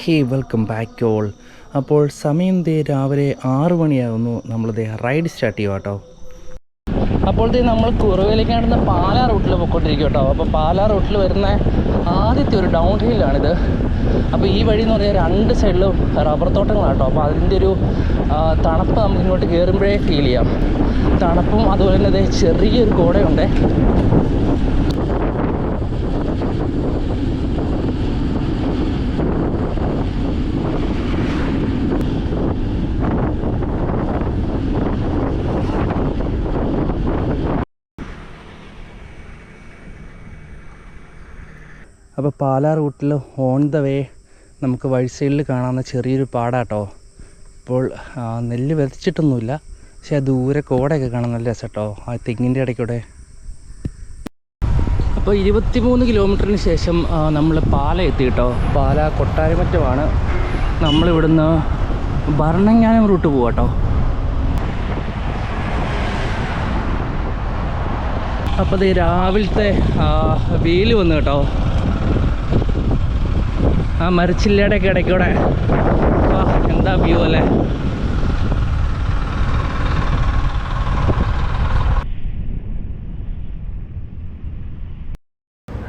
ഹേ welcome back all. അപ്പോൾ സമയം ദേ രാവിലെ ആറു മണിയാകുന്നു നമ്മളിത് റൈഡ് സ്റ്റാർട്ട് ചെയ്യുക കേട്ടോ അപ്പോൾ ദേ നമ്മൾ കുറവിലേക്കാണെന്ന പാലാ റൂട്ടിൽ പോയിക്കൊണ്ടിരിക്കും കേട്ടോ അപ്പോൾ പാലാ റൂട്ടിൽ വരുന്ന ആദ്യത്തെ ഒരു ഡൗൺ ഹില്ലാണിത് അപ്പോൾ ഈ വഴി എന്ന് പറഞ്ഞാൽ രണ്ട് സൈഡിലും റബ്ബർ തോട്ടങ്ങളാണ് കേട്ടോ അപ്പോൾ അതിന്റെ ഒരു തണുപ്പ് നമുക്ക് ഇങ്ങോട്ട് കയറുമ്പോഴേ ഫീൽ ചെയ്യാം. തണുപ്പും അതുപോലെ തന്നെ ചെറിയൊരു കോടയുണ്ട് അപ്പോൾ പാലാ റൂട്ടിൽ ഓൺ ദ വേ നമുക്ക് വഴി സൈഡിൽ കാണാവുന്ന ചെറിയൊരു പാടാട്ടോ. ഇപ്പോൾ നെല്ല് വിതച്ചിട്ടൊന്നുമില്ല. പക്ഷേ ദൂരെ കോടയൊക്കെ കാണാൻ നല്ല രസട്ടോ. ആ തെങ്ങിന്റെ ഇടയ്ക്കൂടെ. അപ്പോൾ ഇരുപത്തിമൂന്ന് കിലോമീറ്ററിന് ശേഷം നമ്മൾ പാല എത്തി കേട്ടോ പാല കൊട്ടാരമറ്റമാണ്. നമ്മളിവിടുന്ന് ഭരണങ്ങാനം റൂട്ട് പോവാട്ടോ. അപ്പോൾ ഇത് രാവിലത്തെ വെയിൽ വന്നു കേട്ടോ. ആ മരച്ചില്ലയുടെ ഒക്കെ ഇടയ്ക്കൂടെ. എന്താ വ്യൂ അല്ലേ?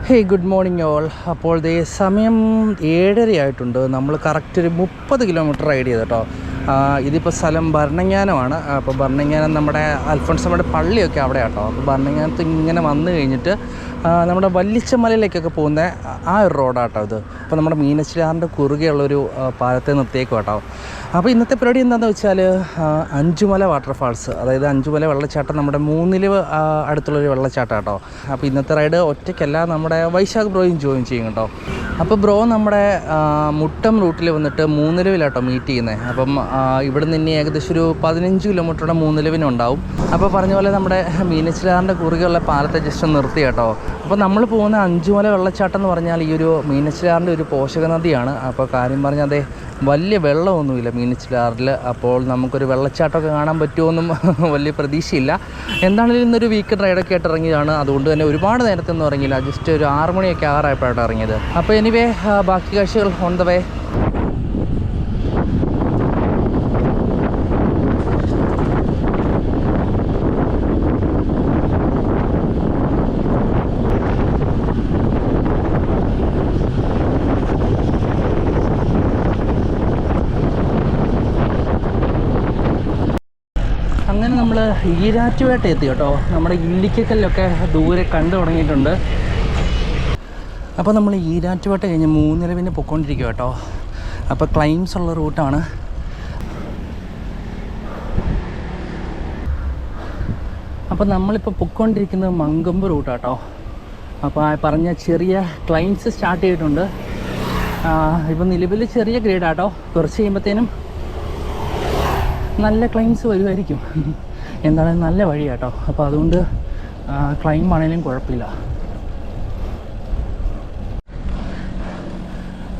ഹേയ് ഗുഡ് മോർണിംഗ് ഓൾ അപ്പോൾ ദേ സമയം ഏഴര ആയിട്ടുണ്ട്. നമ്മൾ കറക്റ്റ് ഒരു മുപ്പത് കിലോമീറ്റർ റൈഡ് ചെയ്ത് കേട്ടോ ഇതിപ്പോൾ സ്ഥലം ഭരണങ്ങാനമാണ്. അപ്പോൾ ഭരണങ്ങാനം നമ്മുടെ അൽഫോൺസമ്മയുടെ പള്ളിയൊക്കെ അവിടെ കേട്ടോ അപ്പോൾ ഭരണങ്ങാനത്ത് ഇങ്ങനെ വന്നു കഴിഞ്ഞിട്ട് നമ്മുടെ വല്ലിച്ചമലയിലേക്കൊക്കെ പോകുന്ന ആ ഒരു റോഡാട്ടോ ഇത്. അപ്പോൾ നമ്മുടെ മീനച്ചിലാറിന്റെ കുറുകെയുള്ളൊരു പാലത്തെ നിർത്തിയേക്കും കേട്ടോ അപ്പോൾ ഇന്നത്തെ പരിപാടി എന്താണെന്ന് വെച്ചാൽ അഞ്ചുമല വാട്ടർഫാൾസ് അതായത് അഞ്ചുമല വെള്ളച്ചാട്ടം നമ്മുടെ മൂന്നിൽ ആ, അടുത്തുള്ളൊരു വെള്ളച്ചാട്ടം കേട്ടോ അപ്പോൾ ഇന്നത്തെ റൈഡ് ഒറ്റയ്ക്കല്ല നമ്മുടെ വൈശാഖ് ബ്രോയും ജോയിൻ ചെയ്യും കേട്ടോ. അപ്പോൾ ബ്രോ നമ്മുടെ മുട്ടം റൂട്ടിൽ വന്നിട്ട് മൂന്നിലവിലാട്ടോ മീറ്റ് ചെയ്യുന്നത് അപ്പം ഇവിടെ നിന്ന് ഏകദേശം ഒരു പതിനഞ്ച് കിലോമീറ്ററുടെ മൂന്നിലവിനുണ്ടാവും. അപ്പോൾ പറഞ്ഞ പോലെ നമ്മുടെ മീനച്ചിലാറിന്റെ കുറുകെയുള്ള പാലത്തെ ജസ്റ്റ് നിർത്തി കേട്ടോ. അപ്പോൾ നമ്മൾ പോകുന്ന അഞ്ചുമല വെള്ളച്ചാട്ടം എന്ന് പറഞ്ഞാൽ ഈ ഒരു മീനച്ചിലാറിന്റെ ഒരു പോഷക നദിയാണ്. അപ്പോൾ കാര്യം പറഞ്ഞാൽ അതെ വലിയ വെള്ളമൊന്നുമില്ല മീനച്ചിലാറിൽ അപ്പോൾ നമുക്കൊരു വെള്ളച്ചാട്ടമൊക്കെ കാണാൻ പറ്റുമെന്നും വലിയ പ്രതീക്ഷയില്ല. എന്താണെങ്കിലും ഇന്നൊരു വീക്കെൻഡ് റൈഡൊക്കെ ആയിട്ട് ഇറങ്ങിയതാണ്. അതുകൊണ്ട് തന്നെ ഒരുപാട് നേരത്തെ ഒന്നും ഇറങ്ങിയില്ല. ജസ്റ്റ് ഒരു ആറ് മണിയൊക്കെ ആറായപ്പോഴാണ് ഇറങ്ങിയത്. അപ്പോൾ എനിവേ ബാക്കി കാഴ്ചകൾ ഓൺ വേ അങ്ങനെ നമ്മൾ ഈരാറ്റുപേട്ട എത്തി കേട്ടോ. നമ്മുടെ ഇല്ലിക്കക്കല്ലൊക്കെ ദൂരെ കണ്ടു തുടങ്ങിയിട്ടുണ്ട്. അപ്പോൾ നമ്മൾ ഈരാറ്റുപേട്ട കഴിഞ്ഞ് മൂന്നിലവിന് പൊയ്ക്കൊണ്ടിരിക്കുക കേട്ടോ. അപ്പോൾ ക്ലൈംസ് ഉള്ള റൂട്ടാണ്. അപ്പോൾ നമ്മളിപ്പോൾ പൊയ്ക്കൊണ്ടിരിക്കുന്നത് മങ്കമ്പ് റൂട്ടാട്ടോ അപ്പോൾ ആ പറഞ്ഞ ചെറിയ ക്ലൈംസ് സ്റ്റാർട്ട് ചെയ്തിട്ടുണ്ട്. ഇപ്പം നിലവിൽ ചെറിയ ഗ്രേഡാട്ടോ കുറച്ച് കഴിയുമ്പോഴത്തേനും നല്ല ക്ലൈംസ് വരുമായിരിക്കും. എന്താണ് നല്ല വഴി കേട്ടോ അപ്പോൾ അതുകൊണ്ട് ക്ലൈം ആണെങ്കിലും കുഴപ്പമില്ല.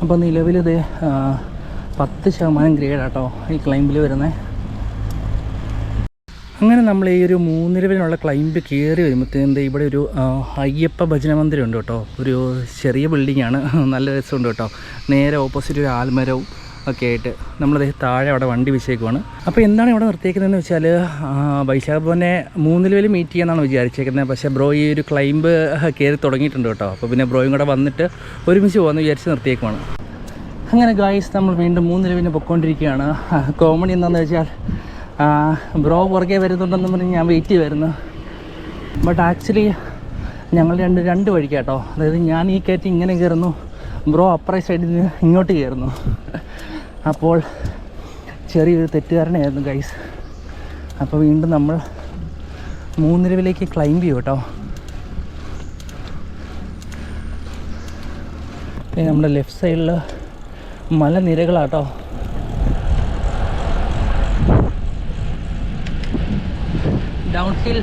അപ്പോൾ നിലവിലിത് പത്ത് ശതമാനം ഗ്രേഡ് കേട്ടോ ഈ ക്ലൈമ്പിൽ വരുന്നത് അങ്ങനെ നമ്മൾ ഈ ഒരു മൂന്നിരവിനുള്ള ക്ലൈമ്പ് കയറി വരുമ്പോഴത്തേന് ദേ ഇവിടെ ഒരു അയ്യപ്പ ഭജന മന്ദിരം ഉണ്ട് കേട്ടോ. ഒരു ചെറിയ ബിൽഡിംഗ് ആണ്. നല്ല രസമുണ്ട് കേട്ടോ. നേരെ ഓപ്പോസിറ്റ് ഒരു ആൽമരവും ഒക്കെ ആയിട്ട് നമ്മളത് താഴെ അവിടെ വണ്ടി വിശേക്കുവാണ്. അപ്പോൾ എന്താണ് ഇവിടെ നിർത്തിയേക്കുന്നതെന്ന് വെച്ചാൽ വൈശാഖ് ഭവനെ മൂന്നിലവിൽ മീറ്റ് ചെയ്യാനാണ് വിചാരിച്ചേക്കുന്നത് പക്ഷേ ബ്രോ ഈ ഒരു ക്ലൈംബ് കയറി തുടങ്ങിയിട്ടുണ്ട് കേട്ടോ. അപ്പോൾ പിന്നെ ബ്രോയും കൂടെ വന്നിട്ട് ഒരുമിച്ച് പോകാമെന്ന് വിചാരിച്ച് നിർത്തിയേക്കുവാണ്. അങ്ങനെ ഗായ്സ് നമ്മൾ വീണ്ടും മൂന്നിലവിന് പൊയ്ക്കൊണ്ടിരിക്കുകയാണ് കോമഡി എന്താണെന്ന് വെച്ചാൽ ബ്രോ പുറകെ വരുന്നുണ്ടെന്ന് പറഞ്ഞ് ഞാൻ വെയിറ്റ് ചെയ്യുമായിരുന്നു ബട്ട് ആക്ച്വലി ഞങ്ങൾ രണ്ട് രണ്ട് വഴിക്കാട്ടോ. അതായത് ഞാൻ ഈ കയറ്റി ഇങ്ങനെ കയറുന്നു ബ്രോ അപ്പറേ സൈഡിൽ നിന്ന് ഇങ്ങോട്ട് കയറുന്നു. അപ്പോൾ ചെറിയൊരു തെറ്റുകാരനായിരുന്നു ഗൈസ് അപ്പോൾ വീണ്ടും നമ്മൾ മൂന്നിരവിലേക്ക് ക്ലൈംബ് ചെയ്യും കേട്ടോ. നമ്മുടെ ലെഫ്റ്റ് സൈഡിൽ മലനിരകളാട്ടോ. ഡൗൺ ഹിൽ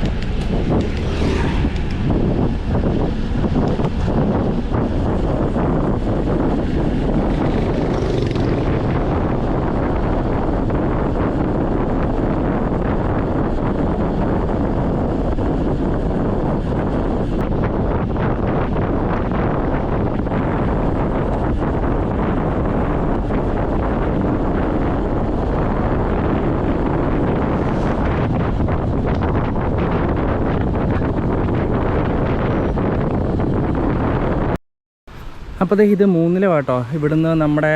അപ്പോൾ ഇത് മൂന്നില കേട്ടോ ഇവിടുന്ന് നമ്മുടെ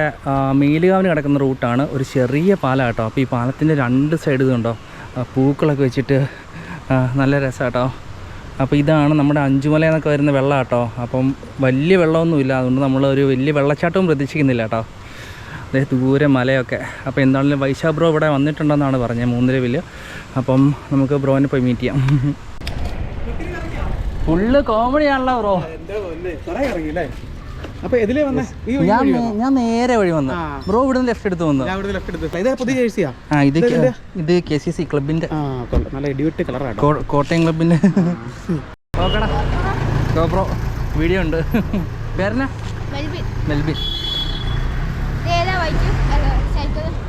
മേലുകാവിന് കിടക്കുന്ന റൂട്ടാണ്. ഒരു ചെറിയ പാലം കേട്ടോ. അപ്പോൾ ഈ പാലത്തിന്റെ രണ്ട് സൈഡ് ഇതുണ്ടോ? പൂക്കളൊക്കെ വെച്ചിട്ട് നല്ല രസം കേട്ടോ അപ്പോൾ ഇതാണ് നമ്മുടെ അഞ്ചുമല എന്നൊക്കെ വരുന്ന വെള്ളം കേട്ടോ. അപ്പം വലിയ വെള്ളമൊന്നുമില്ല. അതുകൊണ്ട് നമ്മൾ ഒരു വലിയ വെള്ളച്ചാട്ടവും പ്രതീക്ഷിക്കുന്നില്ല കേട്ടോ. അതേ ദൂരെ മലയൊക്കെ. അപ്പോൾ എന്താണെങ്കിലും വൈശാ ബ്രോ ഇവിടെ വന്നിട്ടുണ്ടെന്നാണ് പറഞ്ഞത് മൂന്നിരവിൽ അപ്പം നമുക്ക് ബ്രോനെ പോയി മീറ്റ് ചെയ്യാം. ഫുള്ള് കോമഡി ആണല്ലോ ബ്രോ. ഇറങ്ങിയില്ലേ അപ്പൊ ഇതിലേ വന്നേ? ഈ വഴി ഞാൻ ഞാൻ നേരെ വഴി വന്നു. ബ്രോ ഇവിടുന്ന് ലെഫ്റ്റ് എടുത്ത് വന്നു. ലെഫ്റ്റ് എടുത്ത് ഇതേ പുതിയ ജേഴ്സിയാ ആ ഇത് കെ- ഇത് കെ സി സി ക്ലബിന്റെ നല്ല ഇടിവിട്ട് കോട്ടയം ക്ലബിന്റെ നോക്കടാ. ഗോപ്രോ വീഡിയോ ഉണ്ട്. മെൽബിൻ.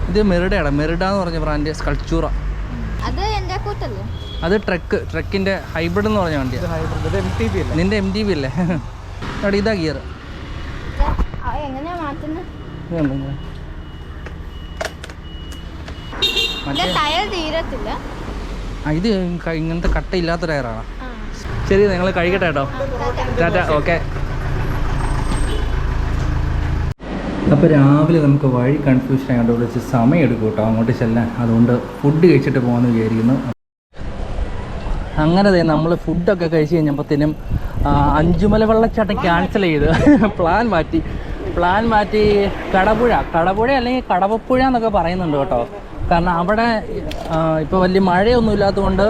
ഇത് മെറിഡയാണ് മെറിഡ എന്ന് പറഞ്ഞ ബ്രാൻഡ് സ്കൾച്ചൂറ അത് എന്റെ കൂട്ടല്ലേ അത് ട്രക്ക് ട്രക്കിന്റെ ഹൈബ്രിഡ് എന്ന് പറഞ്ഞ വണ്ടിയാണ് ഇത് എം ടി ബി അല്ലേ? നിന്റെ എം ടി ബി അല്ലേ? ഇതാ ഗിയർ എങ്ങനെയാ മാറ്റുന്നത് മറ്റേ എന്റെ ടയർ തീരത്തില്ല ആ ഇത് ഇങ്ങനത്തെ കട്ടയില്ലാത്ത ടയറാണ്. ശരി നിങ്ങൾ കഴിക്കട്ടെ കേട്ടോ. Tata okay. അപ്പോൾ രാവിലെ നമുക്ക് വഴി കൺഫ്യൂഷൻ ആയതുകൊണ്ട് വിളിച്ച് സമയം എടുക്കും കേട്ടോ. അങ്ങോട്ട് ചെല്ലാൻ. അതുകൊണ്ട് ഫുഡ് കഴിച്ചിട്ട് പോകാമെന്ന് വിചാരിക്കുന്നു. അങ്ങനെ തന്നെ നമ്മൾ ഫുഡൊക്കെ കഴിച്ച് കഴിഞ്ഞപ്പോഴത്തേനും അഞ്ചുമല വെള്ളച്ചാട്ടം ക്യാൻസൽ ചെയ്ത്. പ്ലാൻ മാറ്റി. പ്ലാൻ മാറ്റി കടപുഴ. കടപുഴ അല്ലെങ്കിൽ കടവപ്പുഴ എന്നൊക്കെ പറയുന്നുണ്ട് കേട്ടോ. കാരണം അവിടെ ഇപ്പോൾ വലിയ മഴയൊന്നും ഇല്ലാത്തതുകൊണ്ട്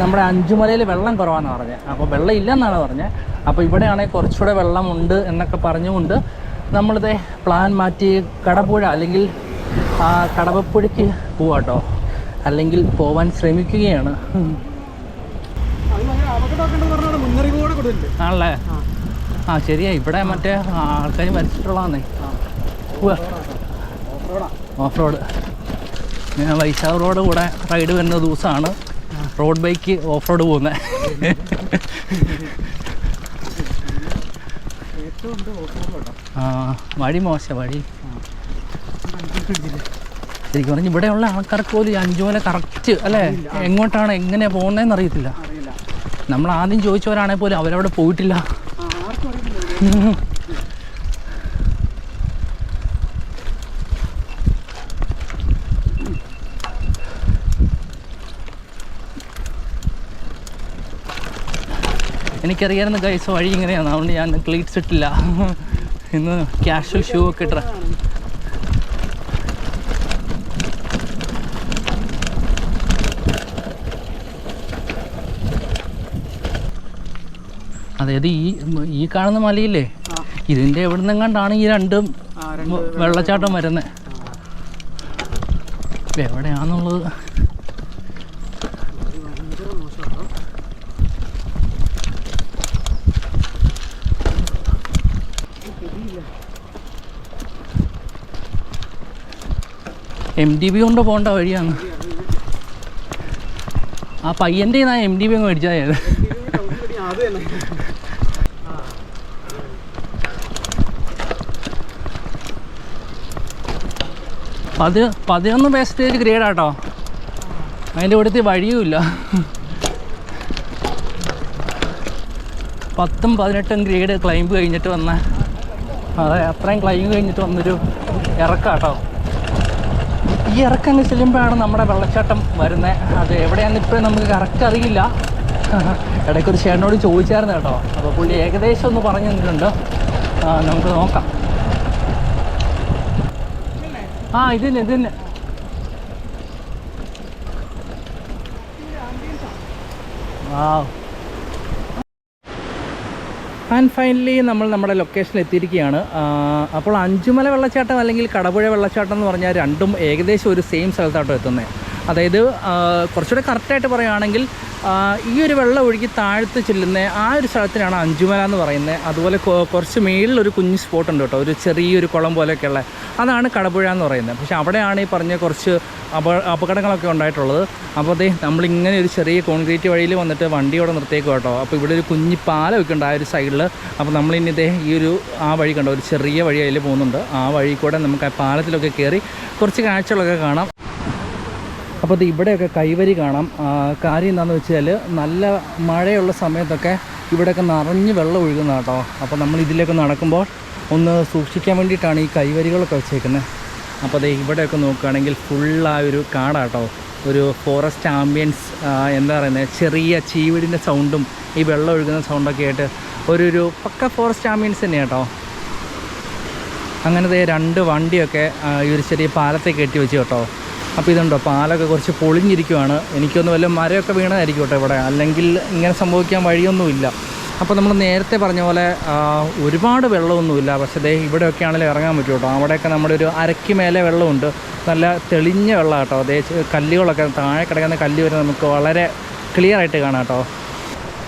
നമ്മുടെ അഞ്ചുമലയിൽ വെള്ളം കുറവാണെന്ന് പറഞ്ഞത് അപ്പോൾ വെള്ളം ഇല്ലെന്നാണ് പറഞ്ഞത് അപ്പോൾ ഇവിടെയാണെങ്കിൽ കുറച്ചുകൂടെ വെള്ളമുണ്ട് എന്നൊക്കെ പറഞ്ഞുകൊണ്ട് നമ്മളിത് പ്ലാൻ മാറ്റി കടപുഴ അല്ലെങ്കിൽ ആ, കടവപ്പുഴയ്ക്ക് പോവാട്ടോ അല്ലെങ്കിൽ പോവാൻ ശ്രമിക്കുകയാണ്. ആണല്ലേ? ആ ശരിയാ. ഇവിടെ മറ്റേ ആൾക്കാർ വരച്ചിട്ടുള്ളതാന്നേ ഓഫ് റോഡ് ഞാൻ വൈശാഖ് റോഡ് കൂടെ റൈഡ് വരുന്ന ദിവസമാണ് റോഡ് ബൈക്ക് ഓഫ് റോഡ് പോകുന്നത് ആ വഴി മോശ വഴി ശരിക്കും പറഞ്ഞാൽ ഇവിടെയുള്ള ആൾക്കാർക്ക് പോലും അഞ്ചുമല കറക്റ്റ് അല്ലേ? എങ്ങോട്ടാണ് എങ്ങനെ പോകുന്നതെന്ന് അറിയത്തില്ല. നമ്മൾ ആദ്യം ചോദിച്ചവരാണെങ്കിൽ പോലും അവരവിടെ പോയിട്ടില്ല. എനിക്കറിയാവുന്ന ഗൈസ് വഴി ഇങ്ങനെയാണ്. അതുകൊണ്ട് ഞാൻ ക്ലീറ്റ്സ് ഇട്ടില്ല. ഇന്ന് ക്യാഷ്വൽ ഷൂ ഒക്കെ ഇട്ട അതായത് ഈ ഈ കാണുന്ന മലയില്ലേ? ഇതിന്റെ ഇതിന്റെ എവിടെ നിന്നെങ്ങാണ്ടാണ് ഈ രണ്ടും വെള്ളച്ചാട്ടം വരുന്നത് എവിടെയാന്നുള്ളത്? എം ഡി ബി കൊണ്ട് പോകേണ്ട വഴിയാണ്. ആ പയ്യന്റെ ഞാൻ എം ഡി ബി അങ്ങ് മേടിച്ചാൽ അത് അത് പതിനൊന്ന് പേസ്റ്റേജ് ഗ്രേഡാട്ടോ അതിന്റെ ഇവിടുത്തെ വഴിയുമില്ല. പത്തും പതിനെട്ടും ഗ്രേഡ് ക്ലൈംബ് കഴിഞ്ഞിട്ട് വന്ന അതെ അത്രയും ക്ലൈംബ് കഴിഞ്ഞിട്ട് വന്നൊരു ഇറക്കാട്ടോ. ഈ ഇറക്കം അങ്ങ് ചെല്ലുമ്പോഴാണ് നമ്മുടെ വെള്ളച്ചാട്ടം വരുന്നത് അത് എവിടെയാണെന്ന് ഇപ്പോഴും നമുക്ക് കറക്റ്റ് അറിയില്ല. ഇടയ്ക്കൊരു ചേട്ടനോട് ചോദിച്ചായിരുന്നു കേട്ടോ. അപ്പോൾ പുള്ളി ഏകദേശം ഒന്ന് പറഞ്ഞു തന്നിട്ടുണ്ട്. നമുക്ക് നോക്കാം. ആ ഇത് തന്നെ ഇത് തന്നെ ആൻഡ് ഫൈനലി നമ്മൾ നമ്മുടെ ലൊക്കേഷനിൽ എത്തിയിരിക്കുകയാണ്. അപ്പോൾ അഞ്ചുമല വെള്ളച്ചാട്ടം അല്ലെങ്കിൽ കടപുഴ വെള്ളച്ചാട്ടം എന്ന് പറഞ്ഞാൽ രണ്ടും ഏകദേശം ഒരു സെയിം സ്ഥലത്താട്ടോ എത്തുന്നത് അതായത് കുറച്ചുകൂടെ കറക്റ്റായിട്ട് പറയുകയാണെങ്കിൽ ഈ ഒരു വെള്ളം ഒഴുകി താഴ്ത്ത് ചെല്ലുന്ന ആ ഒരു സ്ഥലത്തിനാണ് അഞ്ചുമല എന്ന് പറയുന്നത്. അതുപോലെ കുറച്ച് മേളിൽ ഒരു കുഞ്ഞ് സ്പോട്ട് ഉണ്ട് കേട്ടോ. ഒരു ചെറിയൊരു കുളം പോലെയൊക്കെയുള്ള അതാണ് കടപുഴ എന്ന് പറയുന്നത്. പക്ഷേ അവിടെയാണ് ഈ പറഞ്ഞ കുറച്ച് അപ അപകടങ്ങളൊക്കെ ഉണ്ടായിട്ടുള്ളത്. അപ്പോൾ അതേ നമ്മളിങ്ങനെ ഒരു ചെറിയ കോൺക്രീറ്റ് വഴിയിൽ വന്നിട്ട് വണ്ടി വണ്ടിയോടെ നിർത്തിയേക്കും കേട്ടോ. അപ്പോൾ ഇവിടെ ഒരു കുഞ്ഞി പാലമൊക്കെ ഉണ്ട് ആ ഒരു സൈഡിൽ അപ്പോൾ നമ്മളിനി ഇതേ ഈ ഒരു ആ വഴി കണ്ടോ ഒരു ചെറിയ വഴി അതിൽ പോകുന്നുണ്ട്. ആ വഴി കൂടെ നമുക്ക് ആ പാലത്തിലൊക്കെ കയറി കുറച്ച് കാഴ്ചകളൊക്കെ കാണാം. അപ്പോൾ ഇത് ഇവിടെയൊക്കെ കൈവരി കാണാം. കാര്യം എന്താണെന്ന് വെച്ചാൽ നല്ല മഴയുള്ള സമയത്തൊക്കെ ഇവിടെയൊക്കെ നിറഞ്ഞ് വെള്ളം ഒഴുകുന്ന കേട്ടോ. അപ്പോൾ നമ്മൾ ഇതിലേക്ക് നടക്കുമ്പോൾ ഒന്ന് സൂക്ഷിക്കാൻ വേണ്ടിയിട്ടാണ് ഈ കൈവരികളൊക്കെ വെച്ചേക്കുന്നത്. അപ്പോൾ ദേ ഇവിടെയൊക്കെ നോക്കുകയാണെങ്കിൽ ഫുള്ളായൊരു കാടാട്ടോ ഒരു ഫോറസ്റ്റ് ആംബിയൻസ് എന്താ പറയുന്നത്? ചെറിയ ചീവിടിന്റെ സൗണ്ടും ഈ വെള്ളം ഒഴുകുന്ന സൗണ്ടൊക്കെ ആയിട്ട് ഒരു ഒരു പക്ക ഫോറസ്റ്റ് ആംബിയൻസ് തന്നെയാണ് കേട്ടോ. അങ്ങനത്തെ രണ്ട് വണ്ടിയൊക്കെ ഈ ഒരു ചെറിയ പാലത്തെ കെട്ടി വെച്ച് കേട്ടോ. അപ്പോൾ ഇതുണ്ടോ? പാലൊക്കെ കുറച്ച് പൊളിഞ്ഞിരിക്കുവാണ്. എനിക്കൊന്ന് വല്ല മരമൊക്കെ വീണതായിരിക്കും കേട്ടോ ഇവിടെ. അല്ലെങ്കിൽ ഇങ്ങനെ സംഭവിക്കാൻ വഴിയൊന്നുമില്ല. അപ്പോൾ നമ്മൾ നേരത്തെ പറഞ്ഞ പോലെ ഒരുപാട് വെള്ളമൊന്നുമില്ല. പക്ഷേ ദേ ഇവിടെയൊക്കെ ആണെങ്കിലും ഇറങ്ങാൻ പറ്റും കേട്ടോ. അവിടെയൊക്കെ നമ്മുടെ ഒരു അരയ്ക്ക് മേലെ വെള്ളമുണ്ട്. നല്ല തെളിഞ്ഞ വെള്ളം കേട്ടോ. അതേ കല്ലുകളൊക്കെ താഴെ കിടക്കുന്ന കല്ല് വരെ നമുക്ക് വളരെ ക്ലിയർ ആയിട്ട് കാണാം കേട്ടോ.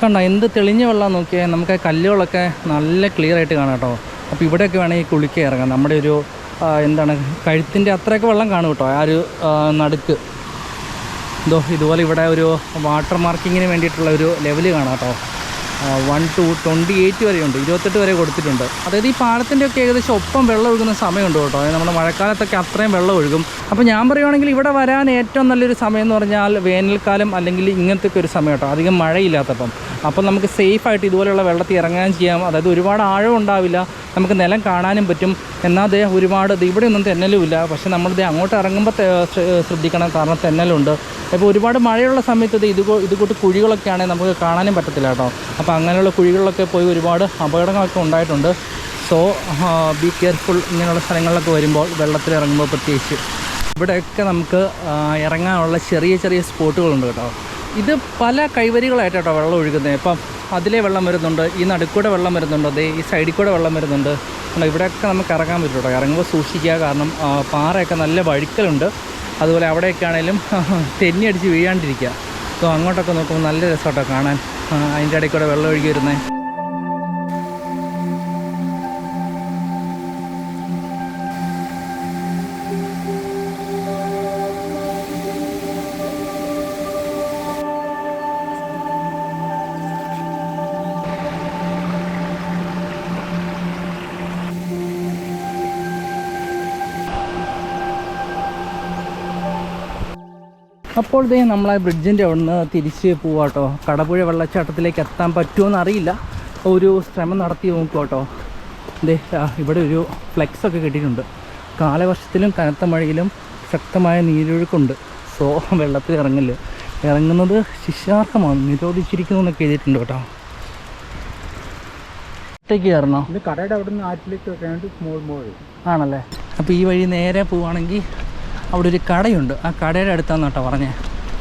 കണ്ടോ? എന്ത് തെളിഞ്ഞ വെള്ളം നോക്കിയാൽ നമുക്ക് കല്ലുകളൊക്കെ നല്ല ക്ലിയർ ആയിട്ട് കാണാം കേട്ടോ. അപ്പോൾ ഇവിടെയൊക്കെ വേണമെങ്കിൽ കുളിക്കുക ഇറങ്ങാം. നമ്മുടെ ഒരു എന്താണ് കഴുത്തിന്റെ അത്രയൊക്കെ വെള്ളം കാണും കേട്ടോ ആ ഒരു നടുക്ക്. ഇതോ ഇതുപോലെ ഇവിടെ ഒരു വാട്ടർ മാർക്കിങ്ങിന് വേണ്ടിയിട്ടുള്ള ഒരു ലെവൽ കാണാം കേട്ടോ. വൺ ടു ട്വന്റി എയ്റ്റ് വരെയുണ്ട് ഇരുപത്തെട്ട് വരെ കൊടുത്തിട്ടുണ്ട്. അതായത് ഈ പാലത്തിന്റെ ഒക്കെ ഏകദേശം ഒപ്പം വെള്ളം ഒഴുകുന്ന സമയമുണ്ട് കേട്ടോ നമ്മുടെ മഴക്കാലത്തൊക്കെ അത്രയും വെള്ളം ഒഴുകും. അപ്പോൾ ഞാൻ പറയുവാണെങ്കിൽ ഇവിടെ വരാൻ ഏറ്റവും നല്ലൊരു സമയം എന്ന് പറഞ്ഞാൽ വേനൽക്കാലം അല്ലെങ്കിൽ ഇങ്ങനത്തെ ഒരു സമയം കേട്ടോ അധികം മഴയില്ലാത്തപ്പം. അപ്പം നമുക്ക് സേഫായിട്ട് ഇതുപോലെയുള്ള വെള്ളത്തിൽ ഇറങ്ങാൻ ചെയ്യാം അതായത് ഒരുപാട് ആഴം ഉണ്ടാവില്ല. നമുക്ക് നിലം കാണാനും പറ്റും. എന്നാൽ ദേ ഒരുപാട് ഇവിടെ ഒന്നും തെന്നലുമില്ല. പക്ഷേ നമ്മൾ ദേ അങ്ങോട്ട് ഇറങ്ങുമ്പോൾ ശ്രദ്ധിക്കണം. കാരണം തെന്നലുണ്ട്. അപ്പോൾ ഒരുപാട് മഴയുള്ള സമയത്ത് ഇത് ഇതുകൂട്ട് കുഴികളൊക്കെ ആണെങ്കിൽ നമുക്ക് കാണാനും പറ്റത്തില്ല കേട്ടോ. അപ്പോൾ അങ്ങനെയുള്ള കുഴികളിലൊക്കെ പോയി ഒരുപാട് അപകടങ്ങളൊക്കെ ഉണ്ടായിട്ടുണ്ട്. സോ ബി കെയർഫുൾ ഇങ്ങനെയുള്ള സ്ഥലങ്ങളിലൊക്കെ വരുമ്പോൾ വെള്ളത്തിൽ ഇറങ്ങുമ്പോൾ പ്രത്യേകിച്ച് ഇവിടെയൊക്കെ നമുക്ക് ഇറങ്ങാനുള്ള ചെറിയ ചെറിയ സ്പോട്ടുകളുണ്ട് കേട്ടോ. ഇത് പല കൈവരികളായിട്ടോ വെള്ളം ഒഴുകുന്നത്. ഇപ്പം അതിലെ വെള്ളം വരുന്നുണ്ട് ഈ നടുക്കൂടെ വെള്ളം വരുന്നുണ്ട് അതേ ഈ സൈഡിൽ കൂടെ വെള്ളം വരുന്നുണ്ട്. കണ്ടോ, ഇവിടെയൊക്കെ നമുക്ക് ഇറങ്ങാൻ പറ്റും കേട്ടോ ഇറങ്ങുമ്പോൾ സൂക്ഷിക്കുക കാരണം പാറയൊക്കെ നല്ല വഴുക്കലുണ്ട്. അതുപോലെ അവിടെയൊക്കെ ആണെങ്കിലും തെന്നി അടിച്ച് വീഴാണ്ടിരിക്കുക. സോ അങ്ങോട്ടൊക്കെ നോക്കുമ്പോൾ നല്ല രസമാട്ടോ കാണാൻ. അതിന്റെ ഇടയിൽ കൂടെ വെള്ളം ഒഴുകി വരുന്നത് അപ്പോൾ ദേ നമ്മൾ ആ ബ്രിഡ്ജിന്റെ അവിടുന്ന് തിരിച്ച് പോവാട്ടോ. കടപുഴ വെള്ളച്ചാട്ടത്തിലേക്ക് എത്താൻ പറ്റുമോ അറിയില്ല. ഒരു ശ്രമം നടത്തി നോക്കുക കേട്ടോ ദേ ഇവിടെ ഒരു ഫ്ലെക്സ് ഒക്കെ കിട്ടിയിട്ടുണ്ട്. കാലവർഷത്തിലും കനത്ത മഴയിലും ശക്തമായ നീരൊഴുക്കുണ്ട്. സോ വെള്ളത്തിൽ ഇറങ്ങില്ല ഇറങ്ങുന്നത് ശിക്ഷാർഹമാണ്. നിരോധിച്ചിരിക്കുന്നു എന്നൊക്കെ എഴുതിയിട്ടുണ്ട് കേട്ടോ. ഒറ്റയ്ക്ക് കയറണോ? കടയുടെ അവിടെ നിന്ന് ആറ്റിലേക്ക് ആണല്ലേ? അപ്പോൾ ഈ വഴി നേരെ പോവുകയാണെങ്കിൽ അവിടെ ഒരു കടയുണ്ട്. ആ കടയുടെ അടുത്താന്ന് കേട്ടോ പറഞ്ഞേ.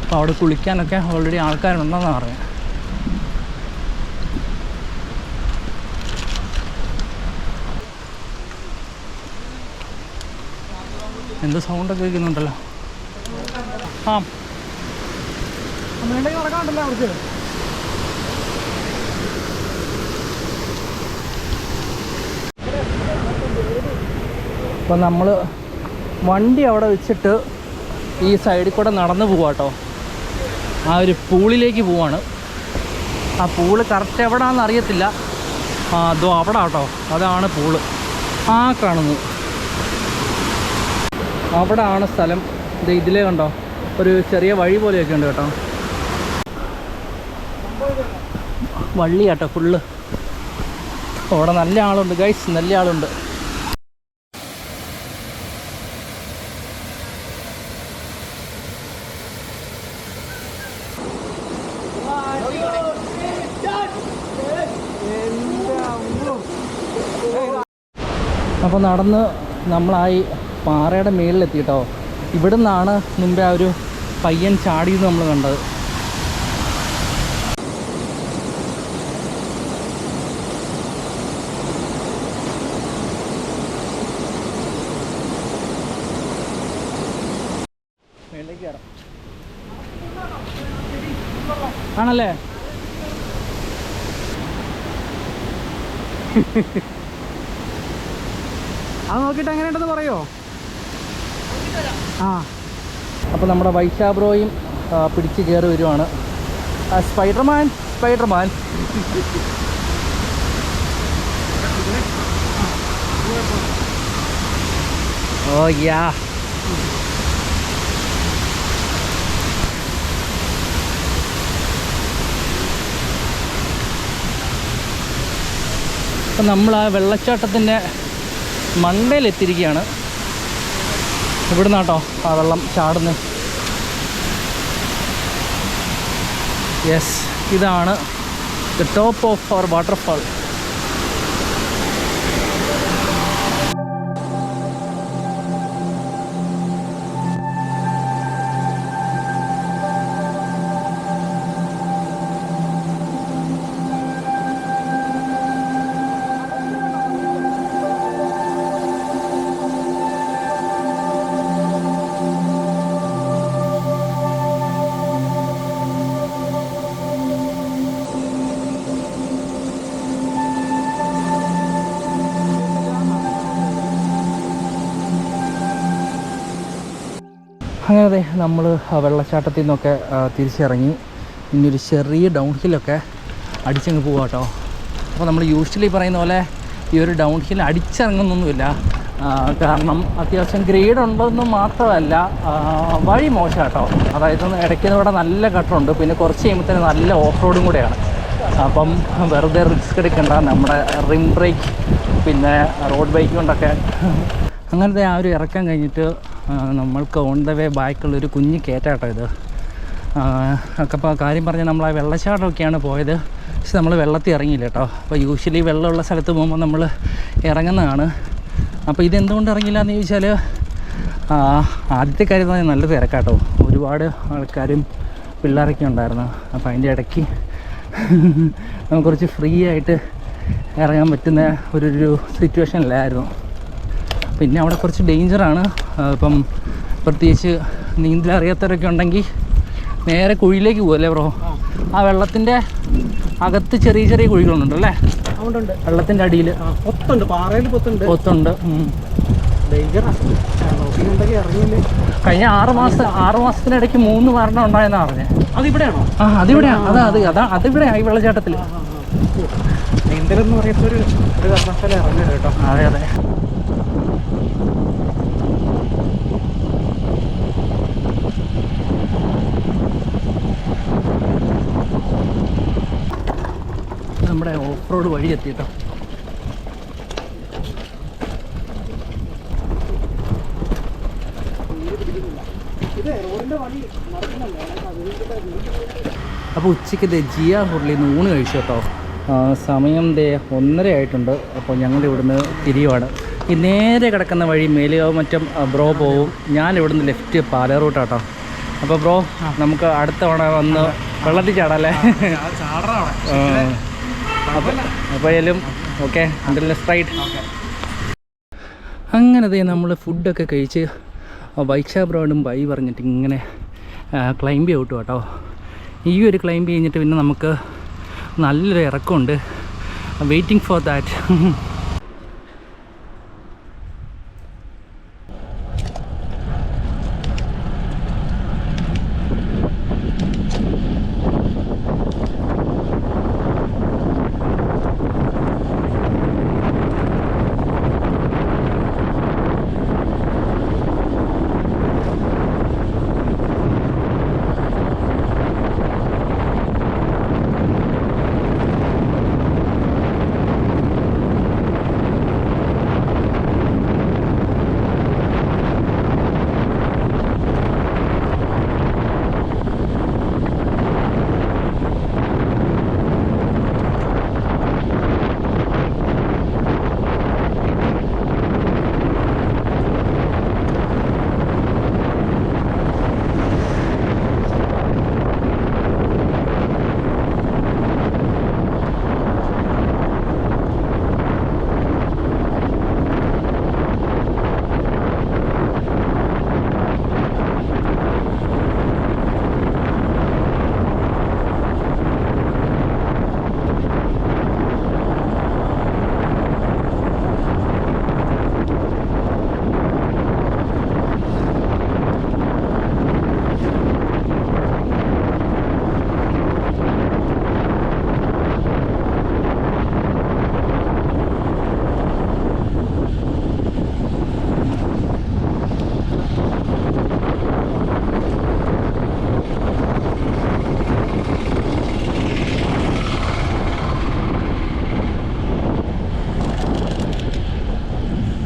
അപ്പോൾ അവിടെ കുളിക്കാനൊക്കെ ഓൾറെഡി ആൾക്കാരുണ്ടെന്നാണ് പറഞ്ഞത് എന്ത് സൗണ്ടൊക്കെ കേൾക്കുന്നുണ്ടല്ലോ? ആ. അപ്പം നടക്കാണ്ടല്ലോ അവർക്ക്? അപ്പോൾ നമ്മൾ വണ്ടി അവിടെ വെച്ചിട്ട് ഈ സൈഡിൽ കൂടെ നടന്നു പോവാട്ടോ ആ ഒരു പൂളിലേക്ക് പോവാണ്. ആ പൂൾ കറക്റ്റ് എവിടെയാണെന്ന് അറിയത്തില്ല. ആ അതോ അവിടെ കേട്ടോ അതാണ് പൂൾ. ആ കാണുന്നു അവിടെ ആണ് സ്ഥലം. ഇത് ഇതിലേ കണ്ടോ. ഒരു ചെറിയ വഴി പോലെയൊക്കെ ഉണ്ട് കേട്ടോ. വള്ളി കേട്ടോ ഫുള്ള് അവിടെ നല്ല ആളുണ്ട്. ഗൈസ് നല്ല ആളുണ്ട്. അപ്പോൾ നടന്ന് നമ്മളായി പാറയുടെ മേളിലെത്തി കേട്ടോ ഇവിടെ നിന്നാണ് മുമ്പേ ആ ഒരു പയ്യൻ ചാടിയത് നമ്മൾ കണ്ടത്. ആണല്ലേ? അത് എങ്ങനെ ഉണ്ടെന്ന് പറയോ ആ. അപ്പോൾ നമ്മുടെ വൈശാബ്രോയും പിടിച്ച് കയറി വരുവാണ്. Spider-Man Spider-Man. ഓ യാ. അപ്പം നമ്മൾ ആ വെള്ളച്ചാട്ടത്തിന്റെ മണ്ടയിലെത്തിയിരിക്കുകയാണ് ഇവിടുന്ന് കേട്ടോ ആ വെള്ളം ചാടുന്നത് യെസ് ഇതാണ് the top of our waterfall അതെ നമ്മൾ വെള്ളച്ചാട്ടത്തിൽ നിന്നൊക്കെ തിരിച്ചിറങ്ങി. ഇനി ഒരു ചെറിയ ഡൗൺ ഹില്ലൊക്കെ അടിച്ചങ്ങ് പോവാം കേട്ടോ അപ്പോൾ നമ്മൾ യൂഷ്വലി പറയുന്ന പോലെ ഈ ഒരു ഡൗൺ ഹിൽ അടിച്ചിറങ്ങുന്നൊന്നുമില്ല കാരണം അത്യാവശ്യം ഗ്രേഡ് ഉണ്ടെന്ന് മാത്രമല്ല വഴി മോശം കേട്ടോ അതായത് ഇടയ്ക്ക് ഇവിടെ നല്ല കട്ടുണ്ട് പിന്നെ കുറച്ച് കഴിയുമ്പോൾ നല്ല ഓഫ് റോഡും കൂടെയാണ്. അപ്പം വെറുതെ റിസ്ക് എടുക്കേണ്ട. നമ്മുടെ റിം ബ്രേക്ക് പിന്നെ റോഡ് ബൈക്ക് കൊണ്ടൊക്കെ. അങ്ങനത്തെ ആ ഒരു ഇറക്കം കഴിഞ്ഞിട്ട് നമ്മൾക്ക് ഓൺ ദ വേ ബാക്കുള്ളൊരു കുഞ്ഞ് കയറ്റാട്ടോ ഇത്. അപ്പോൾ കാര്യം പറഞ്ഞാൽ നമ്മൾ ആ വെള്ളച്ചാട്ടമൊക്കെയാണ് പോയത്. പക്ഷെ നമ്മൾ വെള്ളത്തിൽ ഇറങ്ങിയില്ല കേട്ടോ. അപ്പോൾ യൂഷ്വലി വെള്ളമുള്ള സ്ഥലത്ത് പോകുമ്പോൾ നമ്മൾ ഇറങ്ങുന്നതാണ്. അപ്പോൾ ഇതെന്തുകൊണ്ട് ഇറങ്ങില്ല എന്ന് ചോദിച്ചാൽ ആദ്യത്തെ കാര്യം പറഞ്ഞാൽ നല്ല തിരക്കാട്ടോ. ഒരുപാട് ആൾക്കാരും പിള്ളേരൊക്കെ ഉണ്ടായിരുന്നു. അപ്പോൾ അതിന്റെ ഇടയ്ക്ക് നമുക്ക് കുറച്ച് ഫ്രീ ആയിട്ട് ഇറങ്ങാൻ പറ്റുന്ന ഒരു സിറ്റുവേഷനിലായിരുന്നു പിന്നെ അവിടെ കുറച്ച് ഡേഞ്ചറാണ്. ഇപ്പം പ്രത്യേകിച്ച് നീന്തൽ അറിയാത്തവരൊക്കെ ഉണ്ടെങ്കിൽ നേരെ കുഴിയിലേക്ക് പോകുമല്ലേ ബ്രോ? ആ. വെള്ളത്തിന്റെ അകത്ത് ചെറിയ ചെറിയ കുഴികളുണ്ട് അല്ലേ? വെള്ളത്തിന്റെ അടിയിൽ. പൊത്തുണ്ട്. പാറയിൽ കഴിഞ്ഞ ആറ് മാസം ആറ് മാസത്തിനിടയ്ക്ക് മൂന്ന് മരണം ഉണ്ടായെന്നാണ് പറഞ്ഞേ. അതിവിടെയാണോ? ആ അതിവിടെയാണ് അതാ അത് അതാ അതിവിടെയാണ് ഈ വെള്ളച്ചാട്ടത്തിൽ. നീന്തലെന്ന് ഇറങ്ങരുത് അതെ അതെ. നമ്മുടെ ഓഫ് റോഡ് വഴി എത്തിയിട്ടോ. അപ്പോൾ ഉച്ചയ്ക്ക് ദേ ജിയ ഹോട്ടലിൽ നിന്ന് ഊണ് കഴിച്ചു കേട്ടോ. സമയം ദേ ഒന്നര ആയിട്ടുണ്ട്. അപ്പോൾ ഞങ്ങൾ ഇവിടുന്ന് തിരിയുവാണ്. ഈ നേരെ കിടക്കുന്ന വഴി മേലുകാവ് മറ്റും ബ്രോ പോവും. ഞാൻ ഇവിടുന്ന് ലെഫ്റ്റ് പാല റൂട്ടാട്ടോ. അപ്പോൾ ബ്രോ നമുക്ക് അടുത്ത തവണ വന്ന് വെള്ളത്തിൽ ചാടാല്ലേ അപ്പോൾ ഏതായാലും ഓക്കെ സ്ട്രൈറ്റ് അങ്ങനെ ദേ നമ്മൾ ഫുഡൊക്കെ കഴിച്ച് ബൈക്ക് ബ്രോഡും ബൈ പറഞ്ഞിട്ട് ഇങ്ങനെ ക്ലൈംബ് ചെയ്യട്ടു കേട്ടോ. ഈ ഒരു ക്ലൈംബ് കഴിഞ്ഞിട്ട് പിന്നെ നമുക്ക് നല്ലൊരു ഇറക്കമുണ്ട്. Waiting for that